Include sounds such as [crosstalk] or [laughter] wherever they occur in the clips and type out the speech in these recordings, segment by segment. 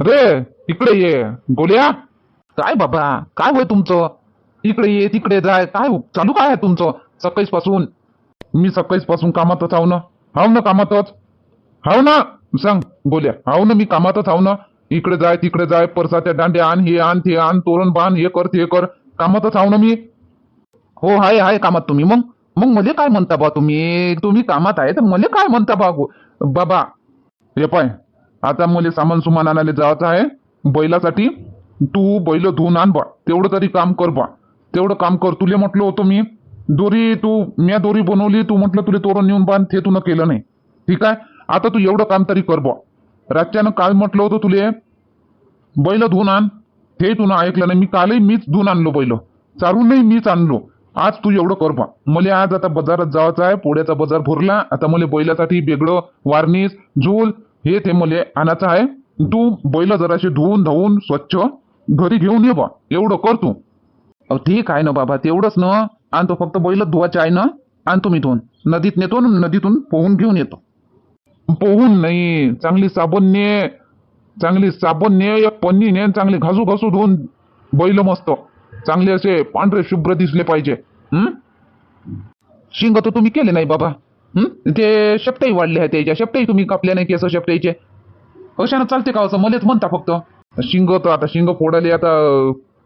रे इकडे ये. गोल्या. काय बाबा? काय होय तुमचं? इकडे ये तिकडे जाय. काय हो? चालू काय आहे तुमचं? सकाळीच पासून मी सकाळीच पासून कामातच आहो ना. हाव ना कामातच. हाव ना. सांग गोल्या. हाव ना मी कामातच हाव ना. इकडे जाय तिकडे जाय. परसाच्या दांड्या आण हे आण ते आण. तोरण बांध हे कर ते कर. कामातच हाव ना मी. हो हाय हाय कामात तुम्ही. मग मग मले काय म्हणता बा तुम्ही? तुम्ही कामात आहे तर मले काय म्हणता बा बाबा? हे पाय. आता मला सामान सुमान आणायला जायचं आहे. बैलासाठी तू बैल धुवून आण बा. तेवढं तरी काम कर बा. तेवढं काम कर. तुले म्हटलं होतं मी दोरी तू म्या दोरी बनवली तू म्हटलं तुला तोरण नेऊन बांध ते तू केलं नाही. ठीक आहे? आता तू एवढं काम तरी कर बा. रातच्यानं काल म्हटलं होतं तुले बैल धुवून आण. ते तू ऐकलं नाही. मी कालही मीच धुवून आणलो बैल. चारून नाही मीच आणलो. आज तू एवढं कर बा. मला आज आता बाजारात जायचं आहे. पोळ्याचा बाजार भरला. आता मला बैलासाठी वेगळं वारणीस झूल हे ते मला आणायचं आहे. तू बैल जराशे धुवून धावून स्वच्छ घरी घेऊन ये बा. एवढं कर तू. ठीक आहे ना बाबा तेवढंच ना. आणतो फक्त बैल धुवायचे आहे ना. आणतो मी धुवून. नदीत नेतो नदीतून पोहून घेऊन येतो. पोहून नाही. चांगली साबण ने चांगली साबण ने एक पन्नी ने चांगली घासू घासू धुवून बैल मस्त. चांगले असे पांढरे शुभ्र दिसले पाहिजे. हम्म शिंग तर तुम्ही केले नाही बाबा. हम्म ते शेपटाई वाढले आहे त्याच्या. शेपटाई तुम्ही कापल्या नाही केस शेपटाईचे. अशानं चालते का असं? मलेच म्हणता फक्त. शिंग तर आता शिंग फोडाले आता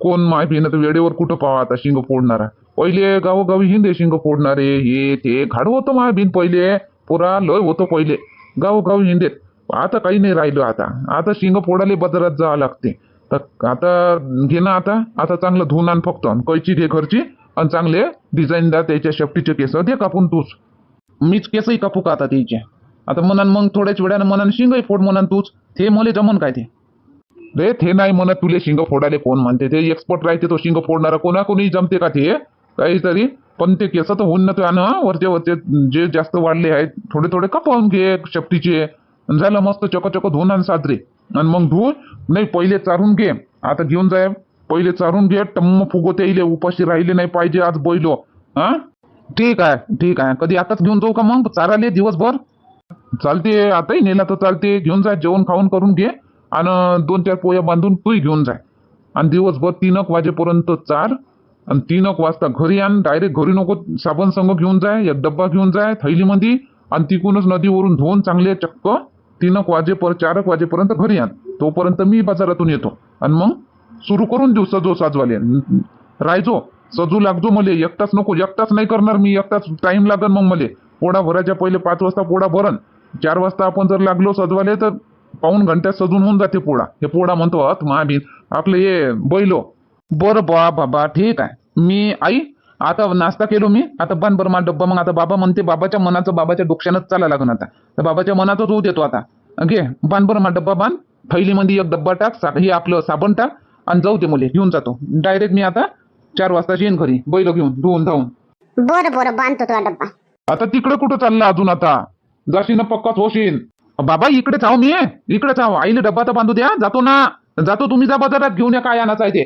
कोण माय ना तर वेळेवर कुठं पाहा आता शिंग फोडणारा. पहिले गावोगावी हिंदे शिंग फोडणारे हे ते. घाड होतं माय बिन पहिले. पुरा लय होतं पहिले. गावोगावी हिंदे. आता काही नाही राहिलं आता. आता शिंग फोडाले बाजारात जावं लागते. तर आता घे ना आता. आता चांगलं धुवून आण फक्त. अन कैची घे घरची. आणि चांगले डिझाईनदार त्याच्या शेपटीचे केस. दे कापून तूच. मीच केसही कापू का आता त्याचे आता म्हणान मग थोड्याच वेळानं म्हणान शिंगही फोड म्हणान तूच. ते मला जमन काय ते? रे ते नाही म्हणत तुले शिंग फोडायला कोण म्हणते? ते एक्सपर्ट राहते तो शिंग फोडणारा. कोणा कोणी जमते का ते काहीतरी. पण ते केस तर होऊन ना ना वरचे वरचे जे जास्त वाढले आहेत थोडे थोडे कपावून घे शेपटीचे झालं मस्त चकचक धुवून आणि साजरे. आणि मग धुवून नाही पहिले चारून घे. आता घेऊन जाय. पहिले चारून घे. टम्म फुगवते येईल उपाशी राहिले नाही पाहिजे. आज बैलो हा? ठीक आहे ठीक आहे. कधी आताच घेऊन जाऊ का मग? चाराले दिवसभर. चालते आताही नेला तर चालते. घेऊन जा जेवण खाऊन करून घे. आणि दोन चार पोया बांधून तूही घेऊन जाय आणि दिवसभर तीन एक वाजेपर्यंत चार आणि तीन एक वाजता घरी आण. डायरेक्ट घरी नको साबण संग घेऊन जाय एक डब्बा घेऊन जाय थैलीमध्ये आणि तिकूनच नदीवरून धुवून चांगले चक्क तीन एक वाजेपर चार एक वाजेपर्यंत घरी आण. तोपर्यंत मी बाजारातून येतो. आणि मग सुरू करून देऊ सजो साजवाले राहायचो सजू लागतो मले एकटाच नको एकटाच नाही करणार मी एकटाच टाइम लागन मग मले. पोडा भरायच्या पहिले पाच वाजता पोडा भरन. चार वाजता आपण जर लागलो सजवाले तर पाऊन घंट्यात सजून होऊन जाते पोळा हे पोळा म्हणतो अत महाबीन आपले हे बैलो. बरं बा बाबा ठीक आहे. मी आई आता नाश्ता केलो मी. आता बन बरं मला डब्बा. मग आता बाबा म्हणते बाबाच्या मनाचं बाबाच्या डोक्यानंच चाला लागन आता. तर बाबाच्या मनातच होऊ देतो आता. घे बांध बरं मला डब्बा बांध थैलीमध्ये एक डब्बा टाक सा हे आपलं साबण टाक. आणि जाऊ दे मुले घेऊन जातो. डायरेक्ट मी आता चार वाजता येईन घरी बैल घेऊन धुवून धावून. बरं बरं बांधतो तो डब्बा आता तिकडे कुठं चालला अजून आता? जाशीन पक्काच होशील बाबा इकडे जाऊ मी इकडे जाऊ आईले डब्बा तर बांधू द्या जातो ना. जातो तुम्ही जा बाजारात घेऊन या काय आणायचं आहे ते.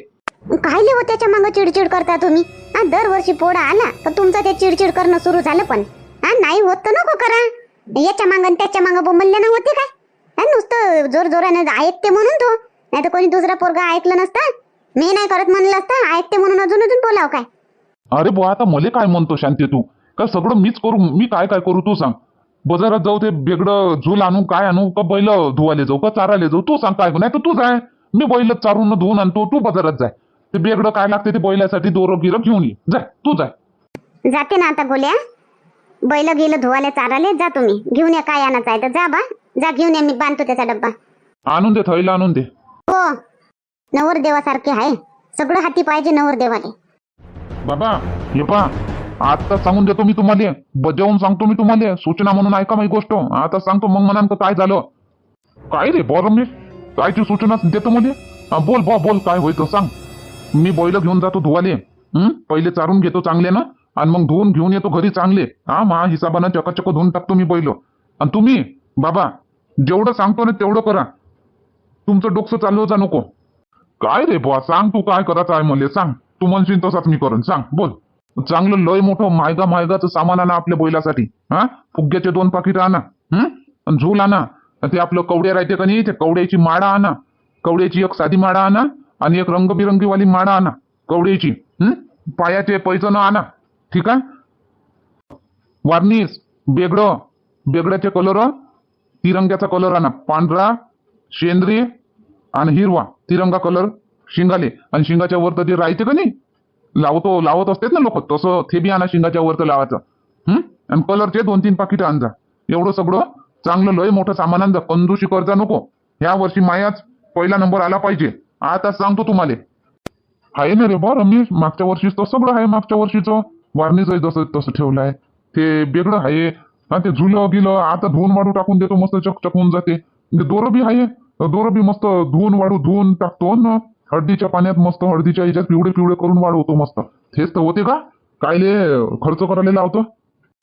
कायले हो त्याच्या मागं चिडचिड करता तुम्ही? हा दरवर्षी पोळा आला तर तुमचं ते चिडचिड करणं सुरू झालं पण. हा नाही होत तर नको करा. याच्या मागं त्याच्या मागं बोंबल्यानं होते काय? हा नुसतं जोर जोराने ऐकते म्हणून तो. नाही तर कोणी दुसरा पोरगा ऐकलं नसता? मी नाही करत म्हणलं असतं ऐकते म्हणून अजून अजून बोलाव काय? अरे बुवा आता मले काय म्हणतो शांती तू? का सगळं मीच करू मी काय काय करू तू सांग? बाजारात जाऊ ते वेगळं झूल आणू काय आणू का बैल धुवाले जाऊ का चाराले जाऊ तू सांग काय नाही तर तू जाय. मी बैल चारून धुवून आणतो तू बाजारात जाय. ते बेगडं काय लागते ते बैलासाठी दोरं गिरं घेऊन ये. जाय तू जाय. जाते ना आता गोल्या. बैल गेलं धुवाले चाराले जा तुम्ही. घेऊन या काय आणायचं आहे तर जा बा. जा घेऊन या मी बांधतो त्याचा डब्बा. आणून दे थैला आणून दे. हो. नवरदेवासारखे आहे. सगळं हाती पाहिजे नवरदेवाले बाबा हे पा आता सांगून देतो मी तुम्हाला. बजावून सांगतो मी तुम्हाला. सूचना म्हणून ऐका माझी गोष्ट. आता सांगतो मग म्हणान का काय झालं. काय रे बरं मी कायची सूचना देतो मध्ये बोल बा बोल काय होईल सांग. मी बैल घेऊन जातो धुवाले. हम्म पहिले चारून घेतो चांगले ना? आणि मग धुवून घेऊन येतो घरी चांगले. हा मा हिसाबानं चकाचक धुवून टाकतो मी बैल. आणि तुम्ही बाबा जेवढं सांगतो ना तेवढं करा. तुमचं डोकं चालवचा नको. काय रे बुवा? सांग तू काय करायचं आहे मला सांग. तू म्हणशील तसाच मी करून. सांग. बोल. चांगलं लय मोठं मायगा मायगाचं सामान आणा आपल्या बैलासाठी. हा? फुग्याचे दोन पाकिट आणा. हं? आणि झूल आणा. ते आपलं कवड्या राहते का नाही ते कवड्याची माळा आणा. कवड्याची एक साधी माळा आणा आणि एक रंगबिरंगीवाली माळा आणा. कवड्याची. हं? पायाचे पैजण आणा. ठीक आहे? वार्निश. बेगडं. बेगड्याचे कलर तिरंग्याचा कलर आणा. पांढरा. शेंद्री. आणि हिरवा तिरंगा कलर शिंगाले. आणि शिंगाच्या वर तर ते राहते का नाही? लावतो लावत असतेच ना लोक. तसं ते बी आणा शिंगाच्या वर तर लावायचं. हम्म आणि कलरचे दोन तीन पाकिटं आणजा. एवढं सगळं चांगलं लय मोठं सामान आणजा. कंजूशी कर्जा नको. ह्या वर्षी मायाच पहिला नंबर आला पाहिजे. आता सांगतो तुम्हाला. आहे ना रे बा रमेश मागच्या वर्षीच तर सगळं आहे मागच्या वर्षीचं. वारणीच जसं तसं ठेवलं आहे ते वेगळं आहे. ते झुलं गिलं आता धुवून वाढू टाकून देतो मस्त चकचक होऊन जाते. ते दोरं बी आहे. दोरं बी मस्त धुवून वाढू धुवून टाकतो ना हळदीच्या पाण्यात मस्त हळदीच्या याच्यात पिवळे पिवळे करून वाढवतो मस्त. तेच तर होते का? कायले खर्च करायला लावतो?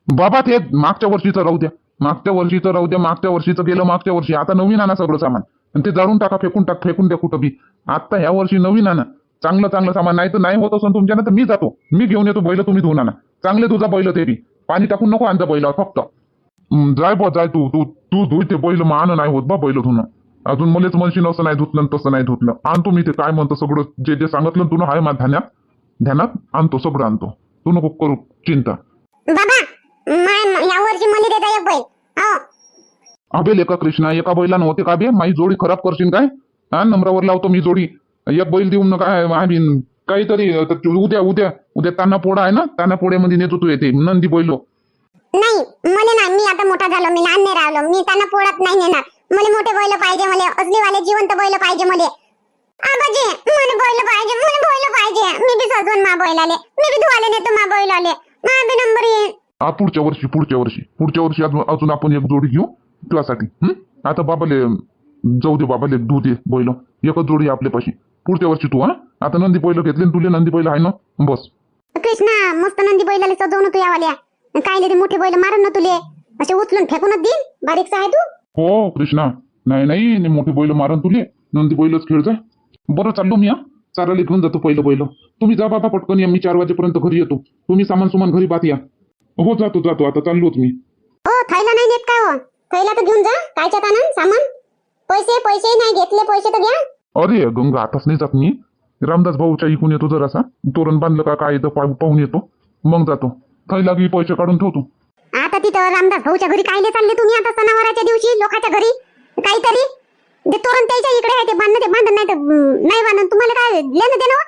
बाबा ते मागच्या वर्षीचं राहू द्या. मागच्या वर्षीचं राहू द्या. मागच्या वर्षीचं गेलं मागच्या वर्षी. आता नवीन आणा सगळं सामान. आणि ते जाळून टाका फेकून टाक फेकून द्या कुठं बी. आता ह्या वर्षी नवीन आणा. चांगलं चांगलं सामान. नाही तर नाही होत असेल तुमच्यानं तर मी जातो. मी घेऊन येतो बैल तुम्ही धुवून आणा. चांगले तुझा बैल ते बी. पाणी टाकून नको आणता बैलावर फक्त. जाय बा जाय तू तू तू धुई ते बैल मान नाही होत बा बैल धुणं. अजून मलाच म्हणशील असं नाही धुतलं तसं नाही धुतलं. आणतो मी ते काय म्हणतो सगळं जे जे सांगितलं तुला आहे माझ्या ध्यानात. ध्यानात आणतो सगळं आणतो. तू नको करू चिंता. बाबा मा- या वर्षी मला देता एक बैल. हो. अबे लेका कृष्णा एका बैलानं होते का बे? माझी जोडी खराब करशील काय? हा नंबरावर लावतो मी जोडी. एक बैल देऊन न काय आम्ही काहीतरी उद्या उद्या उद्या ताना पोळा आहे ना? ताना पोळ्यामध्ये नेतो तू येते नंदी बैलो. नाही मला ना मी आता मोठा झालो मी लहान नाही राहिलो. मी त्यांना पोळत नाही नेणार. मला मोठे बैल पाहिजे मला असलीवाले जिवंत बैल पाहिजे मला. आबाजी मला बैल पाहिजे मला बैल पाहिजे. मी बी सजवून मा बैल आले मी बी धुवाले नेतो मा बैल आले मा बी नंबर येईल हा पुढच्या वर्षी पुढच्या वर्षी पुढच्या वर्षी अजून आपण एक जोडी घेऊ तुझ्यासाठी हं? आता बाबाले जाऊ दे बाबाले धू दे बैल. एकच जोडी आहे आपल्यापाशी. पुढच्या वर्षी तू हा? आता नंदी बैल घेतले तुले नंदी बैल आहे ना? बस. कृष्णा मस्त नंदी बैलाले सजवून तू यावाल्या. काय ते मोठे बैल मारन ना तुले? असे उचलून फेकूनच देईन? बारीकसा आहे तू? हो कृष्णा. नाही नाही ने मोठे बैल मारन तुले. नंदी बैलच खेळ जाय बरं चाललो मी हा. चारायला घेऊन जातो पहिलं बैल. तुम्ही जा बाबा पटकन या मी चार वाजेपर्यंत घरी येतो. तुम्ही सामान सुमान घरी पाहत या हो जातो जातो. आता चाललोच मी. हो थैला नाही नेत काय हो? थैला तर घेऊन जा. कायच्या ताना सामान? पैसे पैसे नाही. घेतले पैसे तर घ्या. अरे गंगा आताच नाही जात मी. रामदास भाऊच्या इकून येतो जरासा. तोरण बांधलं का काय पाहू- पाहून येतो. मग जातो. थैला की पैसे काढून ठेवतो. आता तिथं रामदास भाऊच्या घरी कायले चालले तुम्ही आता सणावाराच्या दिवशी? लोकांच्या घरी? काहीतरी? ते तोरण त्याच्या इकडे आहे ते बांधणं ते बांधत नाही तर नाही बांधत तुम्हाला काय लेणं देणं हो?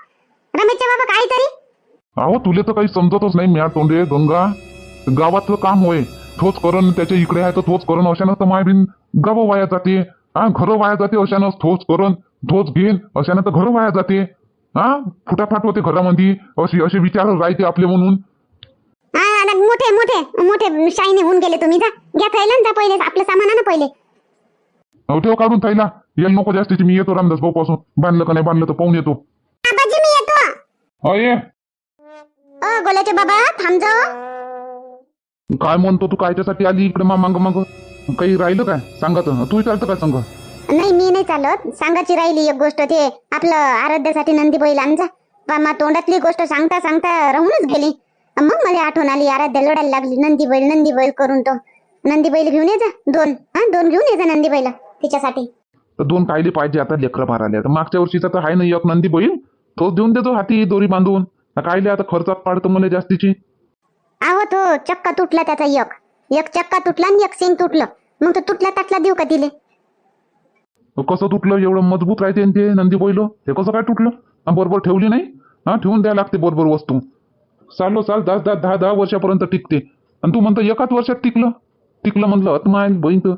रमेशच्या बाबा काहीतरी? अहो तुले तर काही समजतच नाही म्या तोंडे गंगा. गावातलं काम होय ठोच करण त्याच्या इकडे आहे तर ठोच करण अशानं तर माय बिन गावं वाया जाते. हा घरं वाया जाते अशानं ठोच करण ठोच घेन अशानं तर घरं वाया जाते. हा फुटाफाट होते घरामध्ये अशी असे विचार राहते आपले म्हणून. मोठे मोठे मोठे शाईने होऊन गेले तुम्ही. जा घ्या थैला जा पहिले आपलं सामान आणा पहिले. अहो, ठेव काढून थैला. येईल नको जास्तीची मी येतो रामदास भाऊ पासून बांधलं का नाही बांधलं तर पाहून येतो. आबाजी मी येतो. अये अ गोल्याचे बाबा थांब जा. काय म्हणतो तू? कायच्यासाठी आली इकडे मा मांग मांग? काही राहिलं काय? सांगत तू चालतं काय सांग? नाही मी नाही चालत. सांगायची राहिली एक गोष्ट ते. आपलं आराध्यासाठी नंदी बैल आणजा पा मा तोंडातली गोष्ट सांगता सांगता राहूनच गेली. मग मला आठवण आली आराध्या लढायला लागली नंदी बैल नंदी बैल करून तो. नंदी बैल घेऊन ये जा दोन. हा दोन घेऊन ये जा नंदी बैल तिच्यासाठी. तर दोन कायले पाहिजे आता लेकरं मारायला. तर मागच्या वर्षीचा तर आहे ना एक नंदी बैल तोच देऊन देतो हाती दोरी बांधून. तर कायले आता खर्चात पाडतो मला जास्तीची? आहो तो चक्का तुटला त्याचा एक. एक चक्का तुटला आणि एक सिंग तुटलं. मग तो तुटला ताटला देऊ का दिले कसं तुटलं? एवढं मजबूत राहते न ते नंदी बैल ते कसं काय तुटलं? हा, बरोबर ठेवली नाही? हा ठेवून द्यायला लागते बरोबर वस्तू. चाललो साल दहा दहा दहा दहा वर्षापर्यंत टिकते. आणि तू म्हणतो एकाच वर्षात टिकलं. टिकलं म्हणलं अतमाय बहीण तर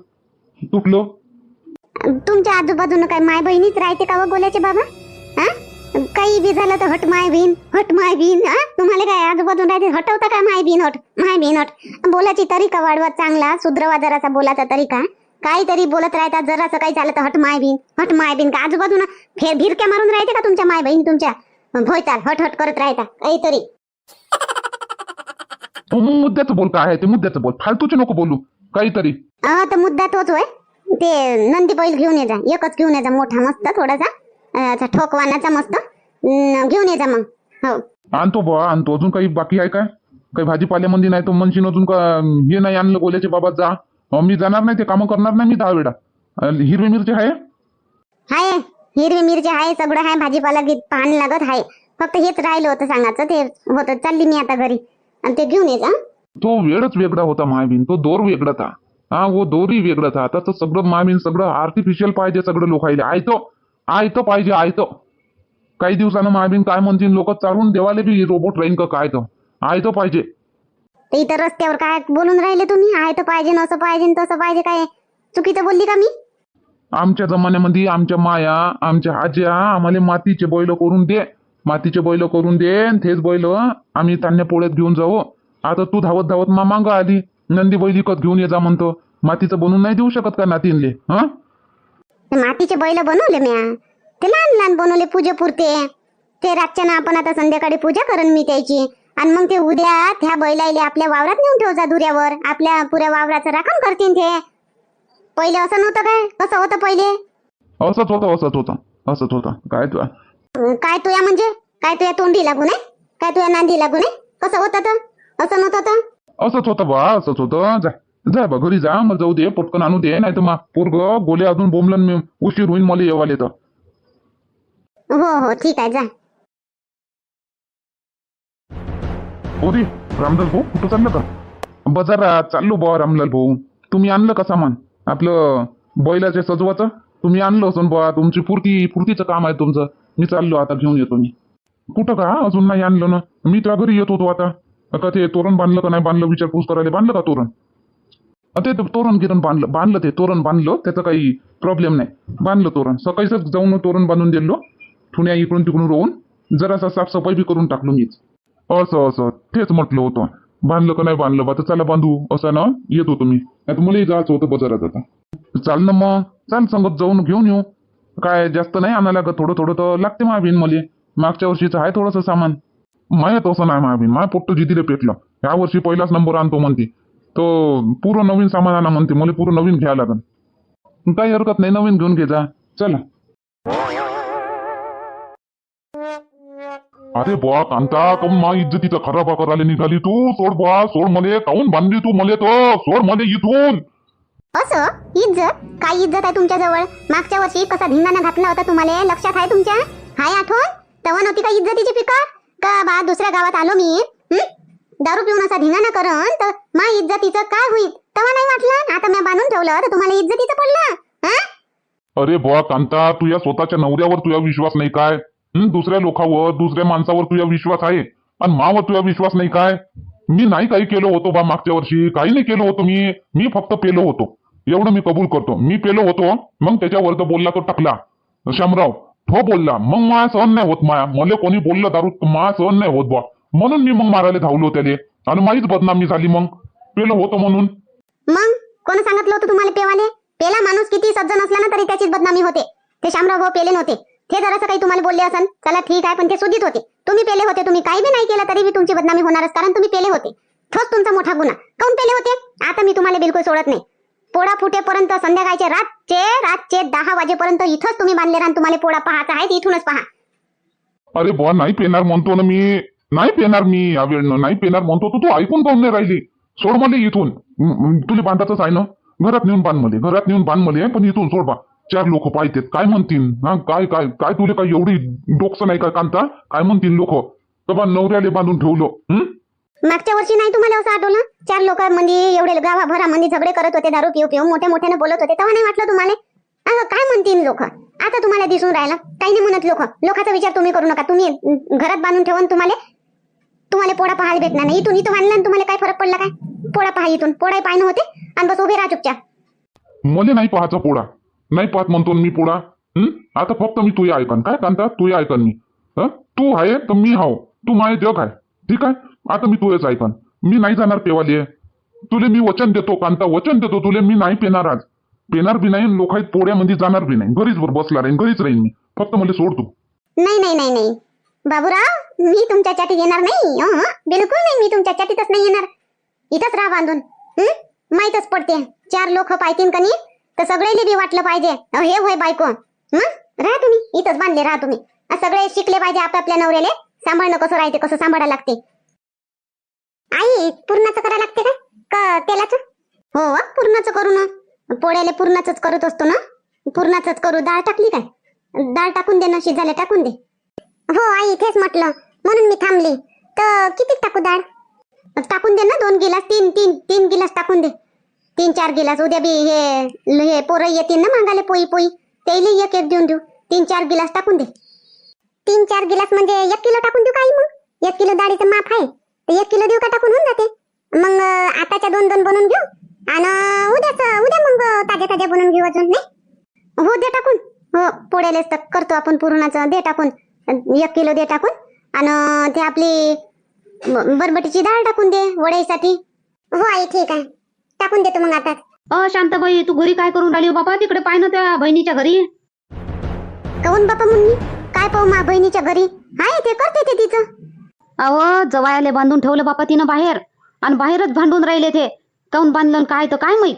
तुमच्या आजूबाजून काय माय बहिणीच राहते का हो व बोलायचे बाबा? हा? काही बी झालं तर हट माय बीन हट माय बीन हा? तुम्हाला काय आजूबाजून राहते हटवता का माय बीन हट माय बीन हट? बोलायची तरीका वाढवा चांगला सुधरवा जरासा बोलाचा तरीका. काहीतरी बोलत राहतात जरासं काही झालं तर हट माय बीन हट माय बीन का आजूबाजून फेर भिरक्या मारून राहते का तुमच्या माय बहीण तुमच्या? भोयताल हट हट करत राहता काहीतरी. तू मग मुद्द्याचं बोल काय आहे ते मुद्द्याचं बोल. फालतूचे नको बोलू काहीतरी. हा तर मुद्दा तोच होय. ते नंदी बैल घेऊन ये जा. एकच घेऊन ये जा मोठा मस्त थोडासा. अं, असा ठोकवानाचा मस्त. अं, घेऊन ये जा मग. हो. आणतो बा आणतो. अजून काही बाकी आहे काय? काही भाजीपाल्यामध्ये नाही तर म्हणशील अजून का हे नाही आणलं गोल्याचे बाबा जा. अं, मी जाणार नाही ते कामं करणार नाही मी दहा वेळा. अं, हिरवी मिरची आहे? हाय हिरवी मिरची आहे सगळं आहे भाजीपाला गीत पाहणं लागत आहे. फक्त हेच राहिलं होतं सांगायचं ते होतं चालली मी आता घरी. आणि ते घेऊन ये जा. तो वेळच वेगळा होता मायबीन. तो दोर वेगळा था. हा वो दोरी वेगळा था. आता तर सगळं मायबीन सगळं आर्टिफिशियल पाहिजे सगळं लोकायले. आयतो आयतो पाहिजे आयतो. काही दिवसानं मायबीन काय म्हणतील लोक चालून देवाले बी रोबोट राहीन का काय तो? आयतो पाहिजे. तर इथं रस्त्यावर काय बोलून राहिले तुम्ही? आहे तर पाहिजे न असं पाहिजे न तसं पाहिजे काय? चुकीचं बोलली का मी? आमच्या जमान्यामध्ये आमच्या माया आमच्या आज्या आम्हाला मातीचे बैल करून दे. मातीचे बैल करून दे अन तेच बैल आम्ही त्यांना पोळ्यात घेऊन जाऊ. आता तू धावत धावत मा मांग आली. नंदी बैल विकत घेऊन ये जा म्हणतो. मातीचं बनवून नाही देऊ शकत का नातीनले हा? मातीचे बैल बनवले म्या. ते लहान लहान बनवले पूजेपुरते. ते रातच्यानं आपण आता संध्याकाळी पूजा करण मी त्याची. आणि मग ते उद्या त्या बैलाले आपल्या वावरात नेऊन ठेव जा दुऱ्यावर. आपल्या पुऱ्या वावराचं राखण करतील ते. पहिले असं नव्हतं काय? कसं होतं पहिले? असंच होतं असंच होतं. असंच होतं. काय तू अं, काय तुया म्हणजे? काय तुया तोंडी लागू नये? काय तुया नांदी लागू नये? कसं होतं तर? असं नव्हतं तर? असंच होतं बा असंच होतं. जा जा बा घरी जा मग जाऊ दे पटकन आणू दे नाही तर मग पोरग गोले अजून बोंबलन मी उशीर होईन मला येवाले तर. हो हो ठीक आहे जा. ओरी रामलाल भाऊ कुठं चाललं का? बाजारात चाललो बा रामलाल भाऊ. तुम्ही आणलं का सामान? आपलं बैलाचे सजवाचं? तुम्ही आणलं असून बा तुमची पूर्ती पूर्तीचं काम आहे तुमचं. मी चाललो आता घेऊन येतो मी. कुठं का? अजून नाही आणलं ना. मी त्या घरी येत होतो आता. का ते तोरण बांधलं का नाही बांधलं? विचारपूस करायला. बांधलं का तोरण? ते तोरण गिरण बांधलं. बांधलं ते तोरण बांधलं. त्याचा काही प्रॉब्लेम नाही. बांधलं तोरण. सकाळीच जाऊन तोरण बांधून दिलो. ठुण्या इकडून तिकडून रोवून जरासा साफसफाई बी करून टाकलो मीच. असं असं. तेच म्हटलं होतं. बांधलं का नाही बांधलं? बा तर चला बांधू. असं ना? येत होतो मी. आता मलाही जायचं होतं बाजारात आता. चाल ना मग. चाल संगत जाऊन घेऊन येऊ. काय जास्त नाही आणायला लागत. थोडं थोडं तर लागते महाबीन मले. मागच्या वर्षीचं आहे थोडंसं सामान. माहीत असं नाही महाबीन माय पोट्ट जितीले पेटलं. ह्या वर्षी पहिलाच नंबर आणतो म्हणते. तो पूर्ण नवीन सामान आणा म्हणते. मला पूर्ण नवीन घ्यायला लागन. काही हरकत नाही. नवीन घेऊन घे जा. चला. अरे बुवा कांता कम मा इज्जतीचा खराबा करायला निघाली तू. सोड बुवा सोड मले. काऊन बांधली तू मले तो सोड मले इथून. असं? इज्जत? काय इज्जत आहे तुमच्या जवळ मागच्या वर्षी कसा धिंगाणा घातला होता तुम्हाला? लक्षात आहे तुमच्या? हाय आठवण? तेव्हा नव्हती का इज्जतीची पिकर का बा दुसऱ्या गावात आलो मी? दारू पिऊन असा धिंगाणा करण तर मा इज्जतीचं काय होईल? तेव्हा नाही वाटलं? आता मी बांधून ठेवलं तर तुम्हाला इज्जतीचं पडलं? अरे बुवा कांता तुझ्या स्वतःच्या नवऱ्यावर तुझा विश्वास नाही काय? दुसऱ्या लोकावर दुसऱ्या माणसावर तुझा विश्वास आहे? आणि मावर तुझा विश्वास नाही काय? मी नाही काही केलं होतो बा मागच्या वर्षी. काही नाही केलं होतो मी. मी फक्त पेलो होतो. एवढं मी कबूल करतो. मी पेलो होतो मग त्याच्यावर बोलला तो टाकला. श्यामराव तो बोलला मग माया सहन नाही होत माया. मला कोणी बोललं दारू माया सहन नाही होत बा म्हणून मी मग मारायला धावलो त्याले. आणि माहीच बदनामी झाली मग. पेलं होतो म्हणून. मग? कोण सांगितलं होतं तुम्हाला पेवाले? पेला माणूस किती सज्जन असला ना तरी त्याचीच बदनामी होते. ते शामराव भाऊ पेले नव्हते. ते जरासं काही तुम्हाला बोलले असन चला ठीक आहे पण ते सुधीत होते. तुम्ही पेले होते तुम्ही काही बी नाही केलं तरी बी तुमची बदनामी होणारच कारण तुम्ही पेले होते. तोच तुमचा मोठा गुन्हा. काऊन पेले होते? आता मी तुम्हाला बिलकुल सोडत नाही. पोळा फुटेपर्यंत संध्याकाळचे रातचे रातचे दहा वाजेपर्यंत इथंच तुम्ही बांधले राहून तुम्हाला पोळा पाहायचा आहे इथूनच पहा. अरे बुवा नाही पेणार म्हणतो ना मी. नाही पेणार मी या वेळनं नाही पेणार म्हणतो तू तू ऐकून पाहून नाही राहिली. सोड मला इथून. तुला बांधायचंच आहे ना? घरात नेऊन बांध मले घरात नेऊन बांध मले पण इथून सोड बा. चार लोक पाहिजेत काय म्हणतील? हा काय काय काय तुले काय एवढी डोकसं नाही का कांता? काय म्हणतील लोक? तर बा नवऱ्याले बांधून ठेवलो. हम्म मागच्या वर्षी नाही तुम्हाला असं आठवलं? चार लोक म्हणजे एवढे गावाभरामध्ये झगडे करत होते दारू पिऊ पिऊ मोठ्या मोठ्याने बोलत होते तेव्हा नाही वाटलं तुम्हाला? अगं काय म्हणतील लोक? आता तुम्हाला दिसून राहिलं. काही नाही म्हणत लोक. लोकांचा विचार तुम्ही करू नका. तुम्ही घरात बांधून ठेवून तुम्हाला तुम्हाला पोळा पाहायला भेटणार नाही. इथून इथं आणलं तुम्हाला काय फरक पडला काय? पोळा पहा इथून. पोळा पाहिजे होते आणि बस उभे राहा चुपचाप. मले नाही पाहायचा पोळा. नाही पाहत म्हणतो मी पोळा. आता फक्त मी तुझ्या ऐकन. काय कांता? तुझ्या ऐकन मी. तू आहे तर मी हाव. तू माझे जग आहे. ठीक आहे? आता मी तुझेच ऐकन मी नाही जाणार पेवाले तुले मी वचन देतो कांता वचन देतो तुले. मी नाही पेणार आज. पेणार बी नाही लोक पोळ्यामध्ये जाणार बी नाही. घरीच भर बसला राहीन घरीच राहीन मी. फक्त मला सोड तू. नाही नाही नाही नाही. बाबूराव मी तुमच्या चाटीत येणार नाही. बिलकुल नाही मी तुमच्या चाटीतच नाही येणार. इथंच राहा बांधून. हं? माहीतच पडते. चार लोक पाहतीन कनी तर सगळेले बी वाटलं पाहिजे. अहो, हे होय बायको. हं? राहा तुम्ही. इथंच बांधले राहा तुम्ही. आ, सगळे शिकले पाहिजे आपापल्या नवऱ्याले. सांभाळणं कसं राहते कसं सांभाळायला लागते. आई पूर्णाचं करा लागते का? का तेलाचं? हो वा पूर्णाचं करू ना. पोळ्याला पूर्णाचंच करत असतो ना. पूर्णाचंच करू. डाळ टाकली काय? डाळ टाकून दे ना शिजायला टाकून दे. हो आई तेच म्हटलं. म्हणून मी थांबली. तर किती टाकू डाळ टाकून दे ना दोन गिलास तीन तीन तीन गिलास टाकून दे. तीन चार गिलास. उद्या बी हे हे पोरं येतील ना मागायला पोई पोई. त्याला एक एक देऊन देऊ. तीन चार गिलास टाकून दे. तीन चार गिलास म्हणजे एक किलो टाकून देऊ काही मग? एक किलो डाळीचं माप आहे. तर एक किलो देऊ का टाकून होऊन जाते. मग आताच्या दोन दोन बनवून घेऊ आणि उद्याच उद्या मग ताज्या ताज्या बनवून घेऊ अजून नाही? हो दे टाकून. हो पोळ्यालाच तर करतो आपण पुरणाचं. दे टाकून. एक किलो दे टाकून. आणि ते आपली बरबटीची डाळ टाकून दे वड्यासाठी हो आई ठीक आहे. टाकून देतो मग आता. अ शांताबाई तू घरी काय करून राहिली हो बाबा? तिकडे पाय ना त्या बहिणीच्या घरी. काऊन बापा मुन्नी? काय पाहू मा बहिणीच्या घरी? आहे ते करते ते तिचं. अहो जवायाले बांधून ठेवलं बापा तिनं बाहेर. आणि बाहेरच भांडून राहिले ते. काऊन बांधलं काय तर काय माहीत?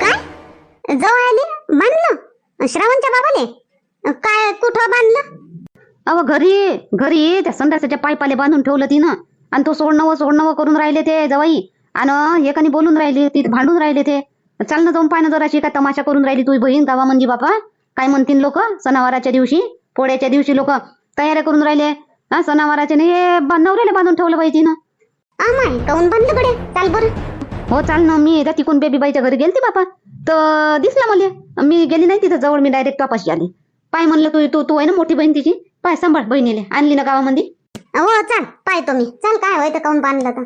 काय? जवळ आली बांधलं? श्रावणच्या बाबाले? काय कुठं बांधलं? अहो घरी घरी त्या संडासाच्या पायपाले बांधून ठेवलं तिनं. आणि तो सोडणं सोडणं करून राहिले ते जवाई. आणि एकाने बोलून राहिले तिथे भांडून राहिले ते. चाल ना जाऊन ना जराशी का तमाशा करून राहिली तुझी बहीण गावा म्हणजे बापा? काय म्हणतील लोक? सणावाराच्या दिवशी पोळ्याच्या दिवशी लोक तयाऱ्या करून राहिले. हा सणावाराच्या नाही हे बा- नवऱ्याला बांधून ठेवलं बाई तिनं आमाय काऊन बांधलं कडे चाल बरं. हो चाल ना मी एकदा तिकून बेबीबाईच्या घरी. गेलती बापा. तर दिसला मला. मी गेली नाही तिथं जवळ मी डायरेक्ट वापाशी आली. पाय म्हणलं तू तू तू आहे ना मोठी बहीण तिची? पाय सांभाळ बहिणीले. आणली ना गावामध्ये? हो चाल पाहतो मी. चाल काय होय तर काऊन बांधलं तर?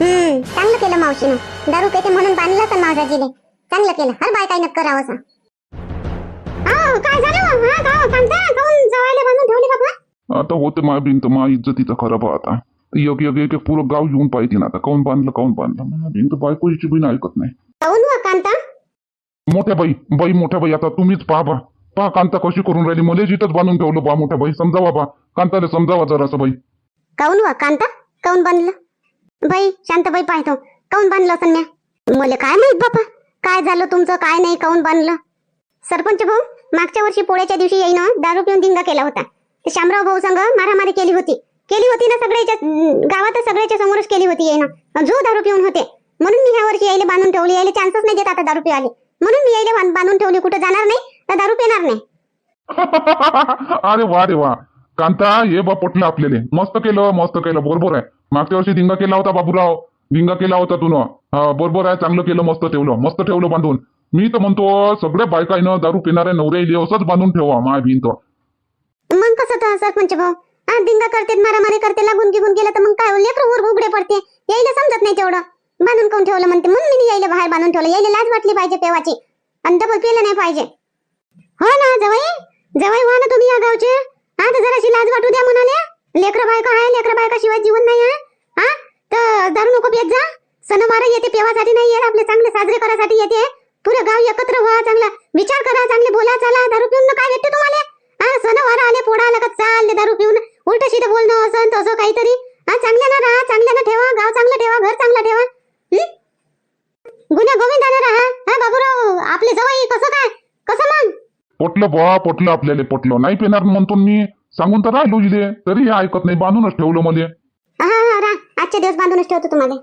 हम्म चांगलं केलं मावशीनं. दारू पेते म्हणून बांधलं तर मावसाजीले चांगलं केलं. हर बाय काय नक्कर करावं काय झालं? हा का कांता काऊन जवायला बांधून ठेवली बाबा आता होते माझ्या भिंत माझ्या इज्जतीचा खराब आता एक एक एक पुरं गाव येऊन पाहिजे ना आता काऊन बांधलं काऊन बांधलं? माझ्या भिंत बायकोची बिन ऐकत नाही. काऊन व कांता? मोठ्या बाई बाई मोठ्या बाई आता तुम्हीच पहा बा. पहा कांता कशी करून राहिली. मला जिथंच बांधून ठेवलं बा मोठ्या बाई. समजावा बा. कांताला समजावा जरासं बाई. काऊन व कांता? काऊन बांधलं? बाई शांतबाई पाहतो काऊन बांधलं असं म्या मला काय माहीत बापा? काय झालं तुमचं काय नाही काऊन बांधलं? सरपंच भाऊ मागच्या वर्षी पोळ्याच्या दिवशी येईन दारू पिऊन दिंगा केला होता. ते शामराव भाऊ संघ मारामारी केली होती. केली होती ना सगळ्याच्या अं, गावातच सगळ्याच्या समोरच केली होती येईन जो दारू पिऊन होते. म्हणून मी ह्या वर्षी यायला बांधून ठेवली. यायला चान्सच नाही देत आता दारू पिवाले म्हणून मी यायला बांधून ठेवली. कुठं जाणार नाही तर दारू पिणार नाही. [laughs] अरे वा रे वा. कांता हे बा पटलं आपल्याला. मस्त केलं मस्त केलं. बरोबर आहे. मागच्या वर्षी धिंगा केला होता बाबूराव. धिंगा केला होता तुन. बरोबर आहे. चांगलं केलं मस्त ठेवलं. मस्त ठेवलं बांधून. मी तर म्हणतो सगळ्या बायकाईनं दारू पिणाऱ्या नवऱ्या असंच बांधून ठेवा माय भिंत. मग कसं तर सरपंच म्हणजे भाऊ? हा दिंगा करते मारामारी करते लागून गिगून गेलं तर मग काय लेकर उघडे पडते. यायला समजत नाही तेवढं. बांधून कोण ठेवलं म्हणते? म्हणून मी यायला बाहेर बांधून ठेवलं. यायला लाज वाटली पाहिजे पेवाची. आणि डबल पेलं नाही पाहिजे. हो ना जवाई? जवाई व्हा ना तुम्ही या गावचे. हा तर जराशी लाज वाटू द्या म्हणाले. लेकर बायका आहे लेकर बायका शिवाय जीवन नाही आहे. हा तर दारू नको पेत जा. सणवार येते पेवासाठी नाही येत आपले चांगले साजरे करायसाठी येते. पुरे गाव एकत्र व्हा चांगला विचार करा चांगले बोला चला. दारू पिऊन काय भेटते तुम्हाला? हा आले पोडा का? चालले दारू पिऊन. उलट सीधं बोलणं असं तसं काहीतरी. हा चांगल्यानं राहा चांगल्यानं ठेवा. गाव चांगलं ठेवा घर चांगलं ठेवा? गुन्हा गोविंदानं राहा हा. बाबूराव आपले जवळ कसं काय? कसं मग? पटलं बा पटलं आपल्याला पटलं. नाही पेणार म्हणतो मी. सांगून तर राहिलो इले. तरी हे ऐकत नाही बांधूनच ठेवलं मला. हा हा राहा आजच्या दिवस बांधूनच ठेवतो तुम्हाला.